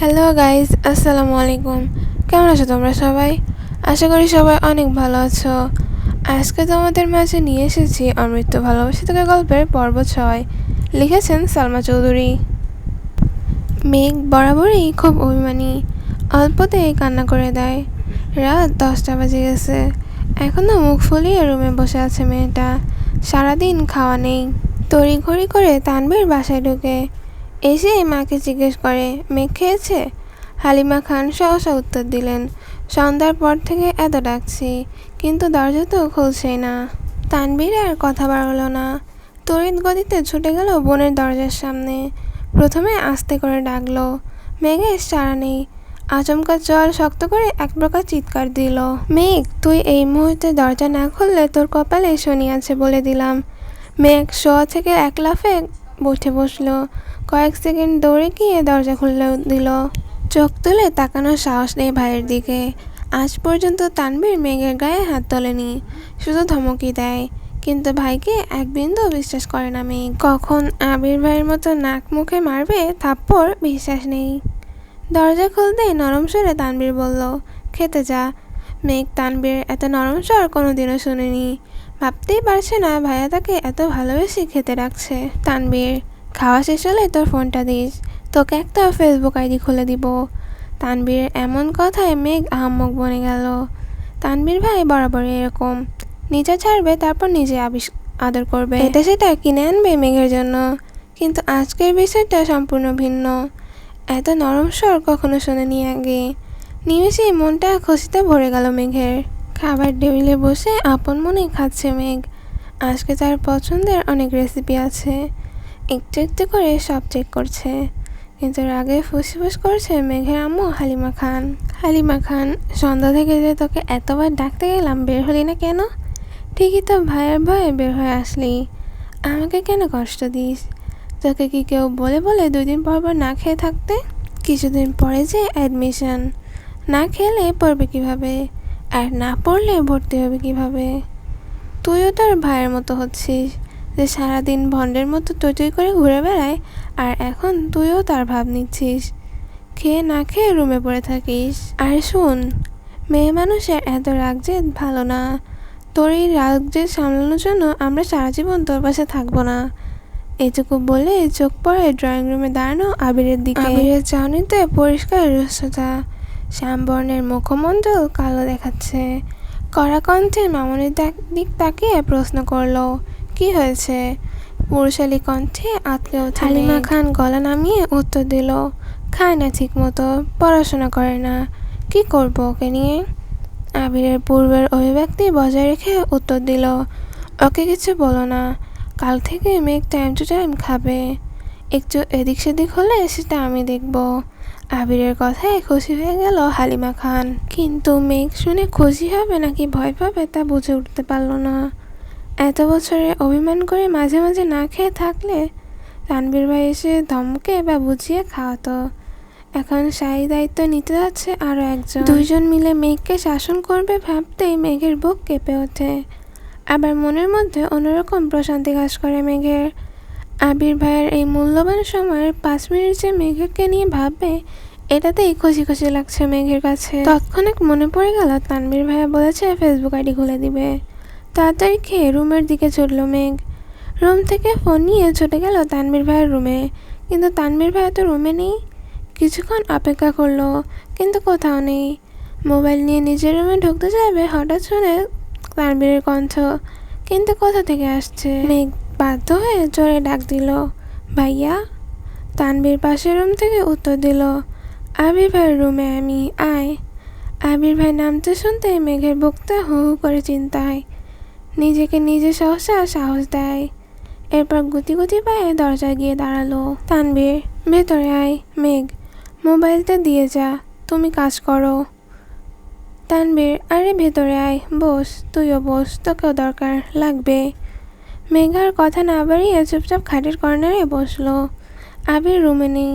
Hello guys আসসালামু আলাইকুম কেমন আছো তোমরা সবাই? আশা করি সবাই অনেক ভালো আছো। আজকে তোমাদের মাঝে নিয়ে এসেছি অমৃত ভালোবাসা থেকে গল্পের পর্ব ছয়। লিখেছেন সালমা চৌধুরী। মেঘ বরাবরই খুব অভিমানী। অল্পতেই কান্না করে দেয়। রাত দশটা বাজে গেছে। এখনও মুখ ফুলিয়ে রুমে বসে আছে মেয়েটা। সারাদিন খাওয়া নেই। তড়িঘড়ি করে তানবীর বাসায় ঢুকে। এসে মাকে জিজ্ঞেস করে, মেঘ খেয়েছে? হালিমা খান সহসা উত্তর দিলেন, সন্ধ্যার পর থেকে এত ডাকছি, কিন্তু দরজা তো খুলছেই না। তানবীর আর কথা বাড়লো না। তড়িৎ গতিতে ছুটে গেল বোনের দরজার সামনে। প্রথমে আস্তে করে ডাকলো মেঘের সারা নেই। আচমকা জল শক্ত করে এক প্রকার চিৎকার দিল, মেঘ, তুই এই মুহূর্তে দরজা না খুললে তোর কপালে শনি আছে বলে দিলাম। মেঘ শোয়া থেকে এক লাফে উঠে বসল কয়েক সেকেন্ড দৌড়ে গিয়ে দরজা খুলে দিল। চোখ তুলে তাকানোর সাহস নেই ভাইয়ের দিকে। আজ পর্যন্ত তানবীর মেঘের গায়ে হাত তোলেনি, শুধু ধমকি দেয়। কিন্তু ভাইকে এক বিন্দু বিশ্বাস করে না মেঘ। কখন আবির ভাইয়ের মতো নাক মুখে মারবে থাপ্পড় বিশ্বাস নেই। দরজা খুলতেই নরম সুরে তানবীর বলল, খেতে যা। মেঘ তানবীর এত নরম স্বর কোনোদিনও শুনেনি। ভাবতেই পারছে না ভাইয়া তাকে এত ভালোবেসে খেতে রাখছে তানবীর খাওয়া শেষ হলে তোর ফোনটা দিস। তোকে একটা ফেসবুক আইডি খুলে দিব। তানবীর এমন কথায় মেঘ আহাম্মক বনে গেল। তানবীর ভাই বরাবর এরকম। নিজে ছাড়বে, তারপর নিজে আবিষ আদর করবে। এটা সেটা কিনে আনবে মেঘের জন্য। কিন্তু আজকের বিষয়টা সম্পূর্ণ ভিন্ন। এত নরম স্বর কখনো শোনেনি আগে। নিমেষেই মনটা খুশিতে ভরে গেল মেঘের। খাবার টেবিলে বসে আপন মনে খাচ্ছে মেঘ। আজকে তার পছন্দের অনেক রেসিপি আছে। একটু একটু করে সব চেক করছে। কিন্তু রাগে ফুসফুস করছে মেঘের আম্মু হালিমা খান। হালিমা খান, সন্ধ্যা থেকে যে তোকে এতবার ডাকতে গেলাম, বের হলি না কেন? ঠিকই তো ভাইয়ের ভয়ে বের হয়ে আসলি। আমাকে কেন কষ্ট দিস? তোকে কি কেউ বলে বলে দুই দিন পর পর না খেয়ে থাকতে? কিছুদিন পরে যে অ্যাডমিশন না খেলে পড়বে কীভাবে? আর না পড়লে ভর্তি হবে কীভাবে? তুইও তোর ভাইয়ের মতো হচ্ছিস। যে সারাদিন ভণ্ডের মতো টই করে ঘুরে বেড়ায়, আর এখন তুইও তার ভাব নিচ্ছিস। খেয়ে না খেয়ে রুমে পড়ে থাকিস। আর শুন, মেয়ে মানুষের এত রাগ যে ভালো না। তোর এই রাগ যে সামলানোর জন্য আমরা সারা জীবন তোর পাশে থাকব না। এটুকু বলে চোখ পড়ে ড্রয়িং রুমে দাঁড়ানো আবিরের দিকে। আবিরের চাউনিতে পরিষ্কার রুস্থতা শ্যামবর্ণের মুখমণ্ডল কালো দেখাচ্ছে। কড়া কণ্ঠে মামনির দিক তাকিয়ে প্রশ্ন করল কি হয়েছে? পুরুষালী কণ্ঠে আতলে ওঠে হালিমা খান গলা নামিয়ে উত্তর দিল খায় না ঠিক মতো পড়াশোনা করে না। কি করব ওকে নিয়ে? আবিরের পূর্বের অভিব্যক্তি বজায় রেখে উত্তর দিল ওকে কিছু বলো না কাল থেকে মেঘ টাইম টু টাইম খাবে। একটু এদিক সেদিক হলে সেটা আমি দেখব। আবিরের কথায় খুশি হয়ে গেল হালিমা খান। কিন্তু মেঘ শুনে খুশি হবে নাকি ভয় পাবে তা বুঝে উঠতে পারল না। এত বছরে অভিমান করে মাঝে মাঝে না খেয়ে থাকলে তানবীর ভাই এসে ধমকে বা বুঝিয়ে খাওয়াতো। এখন সাই দায়িত্ব নিতে যাচ্ছে আরও একজন। দুইজন মিলে মেঘকে শাসন করবে ভাবতেই মেঘের বুক কেঁপে ওঠে। আবার মনের মধ্যে অন্যরকম প্রশান্তি কাজ করে মেঘের। আবির ভাইয়ের এই মূল্যবান সময়ের পাঁচ মিনিট যে মেঘকে নিয়ে ভাববে, এটাতেই খুশি খুশি লাগছে মেঘের কাছে। তৎক্ষণাৎ মনে পড়ে গেল তানবীর ভাইয়া বলেছে, ফেসবুক আইডি খুলে দিবে। তাড়াতাড়ি খেয়ে রুমের দিকে ছুটল মেঘ। রুম থেকে ফোন নিয়ে ছুটে গেল তানবীর ভাইয়ের রুমে। কিন্তু তানবীর ভাইয়া তো রুমে নেই। কিছুক্ষণ অপেক্ষা করল, কিন্তু কোথাও নেই। মোবাইল নিয়ে নিজের রুমে ঢুকতে যাবে হঠাৎ শুনে তানবীরের কণ্ঠ, কিন্তু কোথা থেকে আসছে? মেঘ বাধ্য হয়ে জোরে ডাক দিল, ভাইয়া? তানবীর পাশের রুম থেকে উত্তর দিল, আবির ভাইয়ের রুমে আমি, আয়। আবির ভাই নামতে শুনতে মেঘের বুকটা হু হু করে চিন্তায় নিজেকে নিজে সহসা সাহস দেয়। এরপর গুটি গুটি পায়ে দরজায় গিয়ে দাঁড়াল। তানবীর ভেতরে আয় মেঘ মোবাইলটা দিয়ে যা তুমি কাজ করো। তানবীর আরে ভেতরে আয় বস তুইও বস তোকেও দরকার লাগবে। মেঘার কথা না বাড়িয়ে চুপচাপ খাটের কর্নারে বসল। আবির রুমে নেই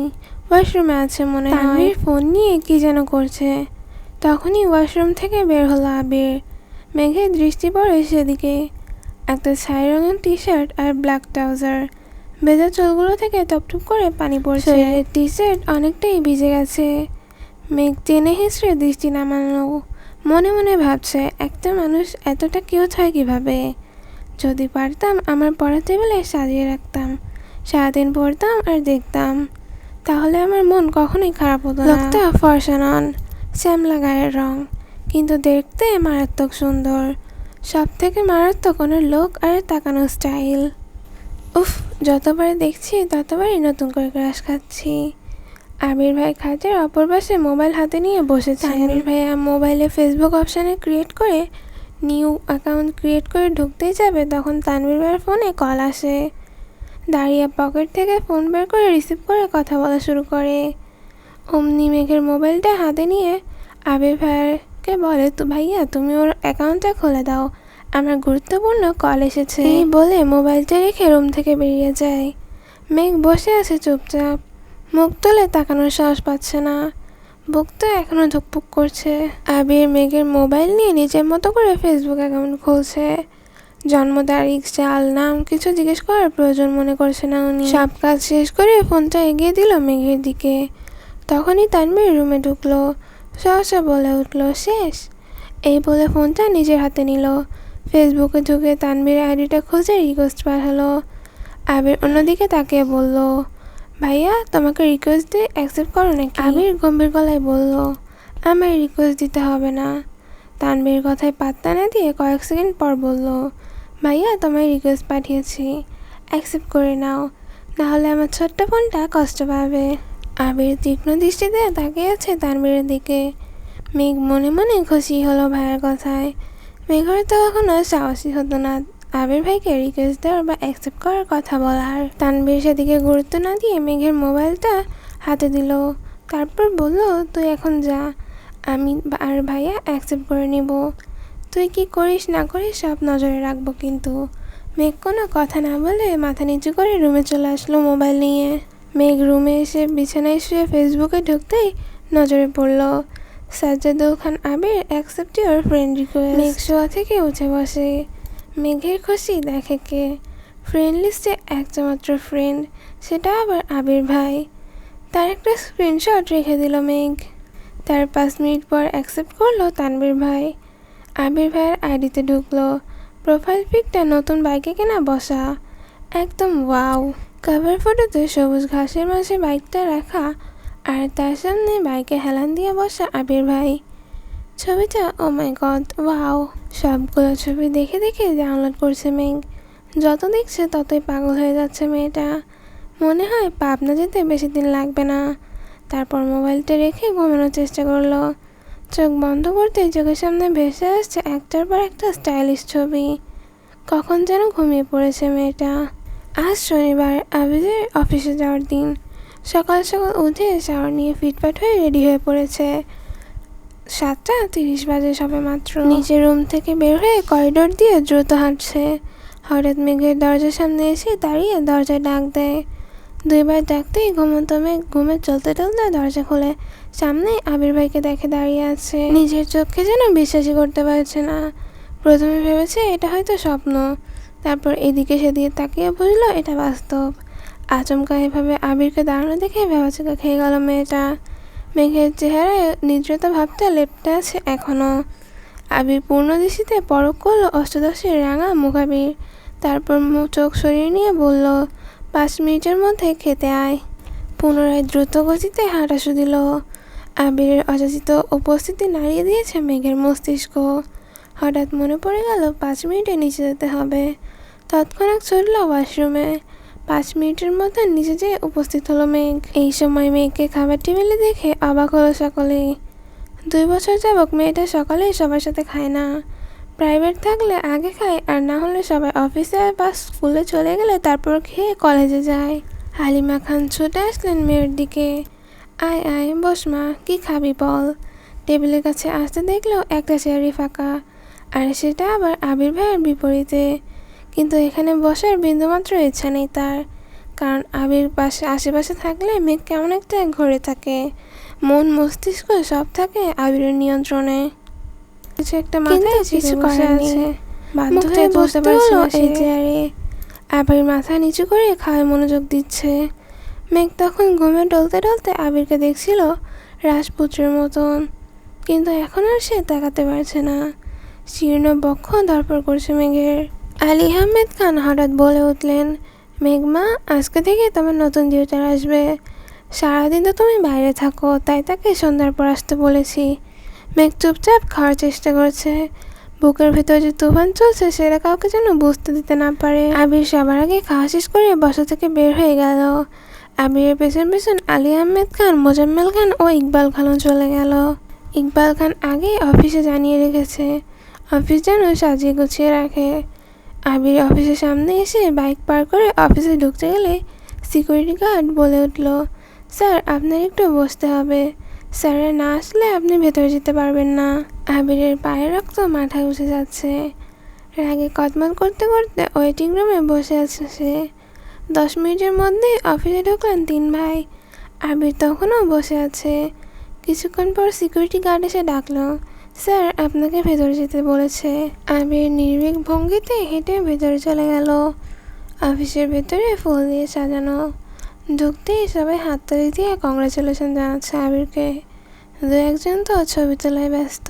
ওয়াশরুমে আছে মনে হয়। ফোন নিয়ে কি যেন করছে। তখনই ওয়াশরুম থেকে বের হলো আবির। মেঘের দৃষ্টি পড়ে সেদিকে। একটা ছাই রঙের টি শার্ট আর ব্ল্যাক ট্রাউজার। ভেজা চুলগুলো থেকে টপটপ করে পানি পড়ছে। টি শার্ট অনেকটাই ভিজে গেছে। মেঘ টেনে হেসড়ে দৃষ্টি নামানো মনে মনে ভাবছে একটা মানুষ এতটা কিউট হয় কীভাবে? যদি পারতাম আমার পড়ার টেবিলে সাজিয়ে রাখতাম। সারাদিন পড়তাম আর দেখতাম। তাহলে আমার মন কখনোই খারাপ হতো না। লোকটা ফর্সা নন শ্যামলা গায়ের রং। কিন্তু দেখতে মারাত্মক সুন্দর। সব থেকে মারাত্মক ওনার লোক আর তাকানো স্টাইল। উফ যতবার দেখছি ততবারই নতুন করে ক্রাশ খাচ্ছি। আবির ভাই খাটের অপর পাশে মোবাইল হাতে নিয়ে বসেছে আবির ভাইয়া মোবাইলে ফেসবুক অপশানে ক্রিয়েট করে নিউ অ্যাকাউন্ট ক্রিয়েট করে ঢুকতেই যাবে তখন তানভীর ভাইয়ের ফোনে কল আসে। দাঁড়িয়ে পকেট থেকে ফোন বের করে রিসিভ করে কথা বলা শুরু করে। অমনি মেঘের মোবাইলটা হাতে নিয়ে আবির ভাইয়ারকে বলে, তো ভাইয়া, তুমি ওর অ্যাকাউন্টটা খুলে দাও। আমার গুরুত্বপূর্ণ কল এসেছে। এই বলে মোবাইলটা রেখে রুম থেকে বেরিয়ে যায়। মেঘ বসে আছে চুপচাপ। মুখ তুলে তাকানোর সাহস পাচ্ছে না। বুক তো এখনও ধুকপুক করছে। আবির মেঘের মোবাইল নিয়ে নিজের মতো করে ফেসবুক অ্যাকাউন্ট খুলছে। জন্ম তারিখ, চাল, নাম কিছু জিজ্ঞেস করার প্রয়োজন মনে করছে না উনি। সব কাজ শেষ করে ফোনটা এগিয়ে দিল মেঘের দিকে। তখনই তানবীর রুমে ঢুকলো। সহসা বলে উঠল, শেষ? এই বলে ফোনটা নিজের হাতে নিল। ফেসবুকে ঢুকে তানবীর আইডিটা খুঁজে রিকোয়েস্ট পাঠালো। আবির অন্যদিকে তাকিয়ে বলল, ভাইয়া, তোমাকে রিকোয়েস্ট দিয়ে অ্যাকসেপ্ট করো নাকি? আবির গম্ভীর গলায় বলল, আমায় রিকোয়েস্ট দিতে হবে না। তানবীর কথায় পাত্তা না দিয়ে কয়েক সেকেন্ড পর বলল, ভাইয়া, তোমায় রিকোয়েস্ট পাঠিয়েছি। অ্যাকসেপ্ট করে নাও। নাহলে আমার ছোট্ট ফোনটা কষ্ট পাবে। আবির তীক্ষ্ণ দৃষ্টিতে তাকিয়ে আছে তানবীরের দিকে। মেঘ মনে মনে খুশি হলো ভাইয়ের কথায়। মেঘের তো কখনো সাহসী হতো না। আবির ভাইকে রিকোয়েস্ট দেওয়ার বা অ্যাকসেপ্ট করার কথা বলার। তানবীর সেদিকে গুরুত্ব না দিয়ে মেঘের মোবাইলটা হাতে দিল। তারপর বলল, তুই এখন যা। আমি আর ভাইয়া অ্যাকসেপ্ট করে নিব। তুই কি করিস না করিস সব নজরে রাখব কিন্তু। মেঘ কোনো কথা না বলে মাথা নিচু করে রুমে চলে আসলো মোবাইল নিয়ে। মেঘ রুমে এসে বিছানায় শুয়ে ফেসবুকে ঢুকতেই নজরে পড়ল Sajjadul Khan Abir accept your friend request মেঘ শোয়া থেকে উঠে বসে। মেঘের খুশি দেখে কে? ফ্রেন্ড লিস্টে একটা মাত্র ফ্রেন্ড সেটা আবার আবির ভাই। তার একটা স্ক্রিনশট রেখে দিল মেঘ। তার পাঁচ মিনিট পর অ্যাকসেপ্ট করল তানবীর ভাই। আবির ভাইয়ের আইডিতে ঢুকলো। প্রোফাইল পিকটা নতুন বাইকে কেনা বসা। একদম ওয়াও কাভার ফটোতে সবুজ ঘাসের মাঝে বাইকটা রাখা আর তার সামনে বাইকে হেলান দিয়ে বসা আবির ভাই। ছবিটা ও মাই গড ওয়াও সবগুলো ছবি দেখে দেখে ডাউনলোড করছে মেঘ। যত দেখছে ততই পাগল হয়ে যাচ্ছে মেয়েটা। মনে হয় পাবনা যেতে বেশি দিন লাগবে না। তারপর মোবাইলটা রেখে ঘুমানোর চেষ্টা করল। চোখ বন্ধ করতেই চোখের সামনে ভেসে আসছে একটার পর একটা স্টাইলিশ ছবি। কখন যেন ঘুমিয়ে পড়েছে মেয়েটা। আজ শনিবার আবিদের অফিসে যাওয়ার দিন। সকাল সকাল উঠে শাওয়ার নিয়ে ফিটফাট হয়ে রেডি হয়ে পড়েছে। সাতটা তিরিশ বাজে সবে মাত্র নিজের রুম থেকে বের হয়ে করিডোর দিয়ে দ্রুত হাঁটছে। হঠাৎ মেঘের দরজার সামনে এসে দাঁড়িয়ে দরজায় ডাক দেয়। দুইবার ডাকতেই ঘুমন্ত মেঘ ঘুমে চলতে চলতে দরজা খুলে। সামনে আবির ভাইকে দেখে দাঁড়িয়ে আছে। নিজের চোখকে যেন বিশ্বাসই করতে পারছে না। প্রথমে ভেবেছে এটা হয়তো স্বপ্ন। তারপর এদিকে সেদিকে তাকিয়ে বুঝলো এটা বাস্তব। আচমকা এভাবে আবিরকে দাঁড়ানো দেখে ভেবাচোকা খেয়ে গেল মেয়েটা। মেঘের চেহারায় নিদ্রতা ভাবতে লেপটে আছে এখনও আবির পূর্ণ দৃষ্টিতে পরক করল অষ্টদশের রাঙা মুখাবির। তারপর চোখ সরিয়ে নিয়ে বলল, পাঁচ মিনিটের মধ্যে খেতে আয়। পুনরায় দ্রুত গতিতে হাঁটা দিল। আবিরের অযাচিত উপস্থিতি নাড়িয়ে দিয়েছে মেঘের মস্তিষ্ক। হঠাৎ মনে পড়ে গেল, পাঁচ মিনিটে নিচে যেতে হবে। তৎক্ষণাৎ ছুটল ওয়াশরুমে। পাঁচ মিনিটের মধ্যে নিচে যেয়ে উপস্থিত হলো মেঘ। এই সময় মেঘকে খাবার টেবিলে দেখে অবাক হলো সকলেই। দুই বছর যাবক মেয়েটা সকালেই সবার সাথে খায় না। প্রাইভেট থাকলে আগে খায় আর না হলে সবাই অফিসে বা স্কুলে চলে গেলে তারপর খেয়ে কলেজে যায়। হালিমা খান ছুটে আসলেন মেয়ের দিকে। আয় আয়, বস মা, কী খাবি বল? টেবিলের কাছে আসতে দেখল একটা চেয়ারই ফাঁকা। আর সেটা আবার আবির ভাইয়ের বিপরীতে। কিন্তু এখানে বসার বিন্দুমাত্র ইচ্ছা নেই তার। কারণ আবির পাশে আশেপাশে থাকলে মেঘ কেমন একটা ঘরে থাকে। মন মস্তিষ্ক সব থাকে আবিরের নিয়ন্ত্রণে। কিছু একটা মাথায় কিছু করার আছে। বাধ্য হয়ে বসতে পারছে এই চেয়ারে আবির মাথা নিচু করে খাওয়ায় মনোযোগ দিচ্ছে। মেঘ তখন ঘুমে ডলতে ডলতে আবিরকে দেখছিল রাজপুত্রের মতন। কিন্তু এখন আর সে তাকাতে পারছে না। শীর্ণ বক্ষ দরপর করছে মেঘের। আলী আহমেদ খান হঠাৎ বলে উঠলেন, মেঘমা, আজকে থেকে তোমার নতুন ডিউটার আসবে। সারাদিন তো তুমি বাইরে থাকো, তাই তাকে সন্ধ্যার পর আসতে বলেছি। মেঘ চুপচাপ খাওয়ার চেষ্টা করছে। বুকের ভেতর যে তুফান চলছে, সেটা কাউকে যেন বুঝতে দিতে না পারে। আবির সবার আগে খাওয়া শেষ করে বাসা থেকে বের হয়ে গেল। আবিরের পেছন পেছন আলী আহমেদ খান, মোজাম্মেল খান ও ইকবাল খানও চলে গেল। ইকবাল খান আগে অফিসে জানিয়ে রেখেছে, অফিস যেন সাজিয়ে গুছিয়ে রাখে। আবির অফিসের সামনে এসে বাইক পার করে অফিসে ঢুকতে গেলে সিকিউরিটি গার্ড বলে উঠল, স্যার, আপনার একটু বসতে হবে। স্যারের না আসলে আপনি ভেতরে যেতে পারবেন না। আবিরের পায়ের রক্ত মাথায় উঠে যাচ্ছে। রাগে কদমল করতে করতে ওয়েটিং রুমে বসে আছে সে। দশ মিনিটের মধ্যে অফিসে ঢুকলেন তিন ভাই। আবির তখনও বসে আছে। কিছুক্ষণ পর সিকিউরিটি গার্ড এসে ডাকলো স্যার, আপনাকে ভেতরে যেতে বলেছে। আবির নির্ভীক ভঙ্গিতে হেঁটে ভেতরে চলে গেল। অফিসের ভেতরে ফুল দিয়ে সাজানো। ঢুকতেই সবাই হাততালি দিয়ে কংগ্রাচুলেশন জানাচ্ছে আবিরকে। দু একজন তো ছবি তোলায় ব্যস্ত।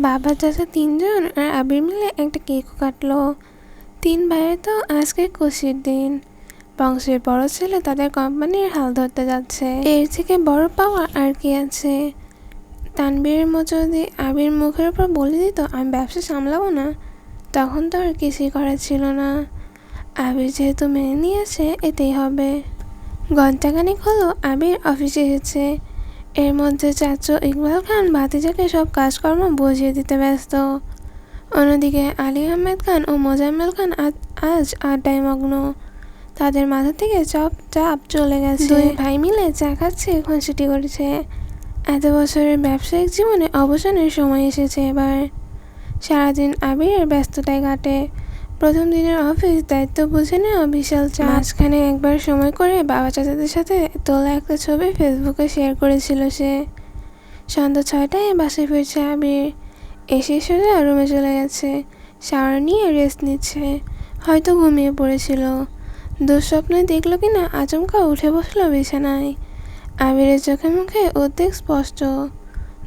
বাবার চাচা তিনজন আর আবির মিলে একটা কেকও কাটলো। তিন ভাইয়ের তো আজকে খুশির দিন। বংশের বড় ছেলে তাদের কোম্পানির হাল ধরতে যাচ্ছে। এর থেকে বড় পাওয়া আর কি আছে? তানবীরের মতো যদি আবির মুখের উপর বলে দিত আমি ব্যবসা সামলাবো না তখন তো আর কিছুই করার ছিল না। আবির যেহেতু মেনে নিয়েছে এতেই হবে। ঘন্টাখানিক হলো আবির অফিসে এসেছে। এর মধ্যে চাচু ইকবাল খান ভাতিজাকে সব কাজকর্ম বুঝিয়ে দিতে ব্যস্ত। অন্যদিকে আলী আহমেদ খান ও মোজাম্মেল খান আজ- আজ আড্ডায় মগ্ন। তাদের মাথা থেকে চপ চাপ চলে গেছে। দুই ভাই মিলে চা খাচ্ছে খুনসুটি করছে। এত বছরের ব্যবসায়িক জীবনে অবসানের সময় এসেছে এবার। সারাদিন আবিরের ব্যস্ততায় কাটে। প্রথম দিনের অফিস দায়িত্ব বুঝে নেওয়া বিশাল চাপ। মাঝখানে একবার সময় করে বাবা চাচাদের সাথে তোলা একটা ছবি ফেসবুকে শেয়ার করেছিল সে। সন্ধ্যা ছয়টায় বাসায় ফিরছে আবির। এসে সোজা রুমে চলে গেছে। শাওয়ার নিয়ে রেস্ট নিচ্ছে। হয়তো ঘুমিয়ে পড়েছিল। দুঃস্বপ্নে দেখল কিনা আচমকা উঠে বসল বিছানায়। আবিরের চোখে মুখে উদ্বেগ স্পষ্ট।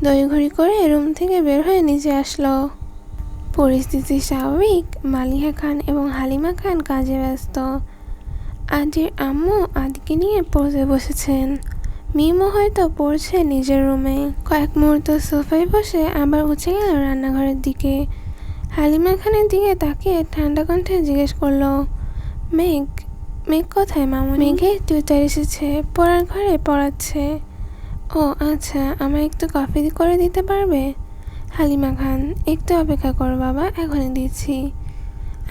দইঘড়ি করে রুম থেকে বের হয়ে নিচে আসলো। পরিস্থিতি স্বাভাবিক। মালিহা খান এবং হালিমা খান কাজে ব্যস্ত। আদির আম্মু আদিকে নিয়ে পড়তে বসেছেন। মিমও হয়তো পড়ছে নিজের রুমে। কয়েক মুহূর্ত সোফায় বসে আবার উঠে গেল রান্নাঘরের দিকে। হালিমা খানের দিকে তাকিয়ে ঠান্ডা কণ্ঠে জিজ্ঞেস করল, মেঘ মেঘ কোথায় মামুনি? মেঘে টিউটার এসেছে পড়ার ঘরে পড়াচ্ছে। ও আচ্ছা আমায় একটু কফি করে দিতে পারবে? হালিমা খান একটু অপেক্ষা করো বাবা এখনই দিচ্ছি।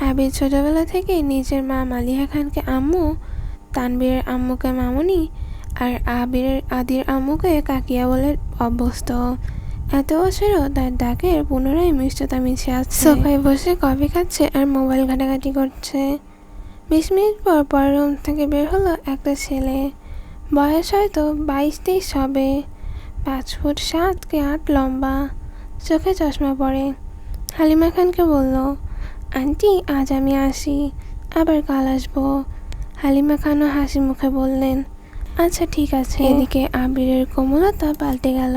আবির ছোটবেলা থেকে নিজের মা মালিহা খানকে আম্মু তানবীরের আম্মুকে মামুনি আর আবিরের আদির আম্মুকে কাকিয়া বলে অভ্যস্ত। এত বছরও তার ডাকের পুনরায় মিষ্টতা মিশে আছে সোফায় বসে কফি খাচ্ছে আর মোবাইল ঘাটাঘাটি করছে। বিশ মিনিট পর পর রুম থেকে বের হলো একটা ছেলে। বয়স হয়তো বাইশ তেইশ হবে। পাঁচ ফুট সাত কি আট লম্বা। চোখে চশমা পরে। হালিমা খানকে বলল, আন্টি, আজ আমি আসি। আবার কাল আসব। হালিমা খানও হাসি মুখে বললেন আচ্ছা ঠিক আছে। এদিকে আবিরের কোমলতা পাল্টে গেল।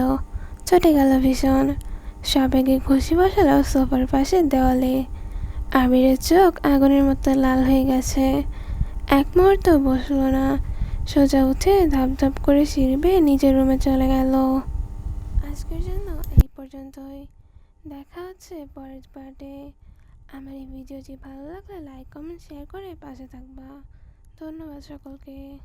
চটে গেল ভীষণ। সবেগে খুশি বসালো সোফার পাশে দেওয়ালে। আবিরের চোখ আগুনের মতো লাল হয়ে গেছে। এক মুহূর্ত বসল না। সোজা উঠে ধাপ ধাপ করে সিঁড়ি নিজের রুমে চলে গেল। আজকের জন্য এই পর্যন্তই। দেখা হচ্ছে পরের পার্টে। আমার এই ভিডিওটি ভালো লাগলে লাইক, কমেন্ট, শেয়ার করে পাশে থাকবা। ধন্যবাদ সকলকে।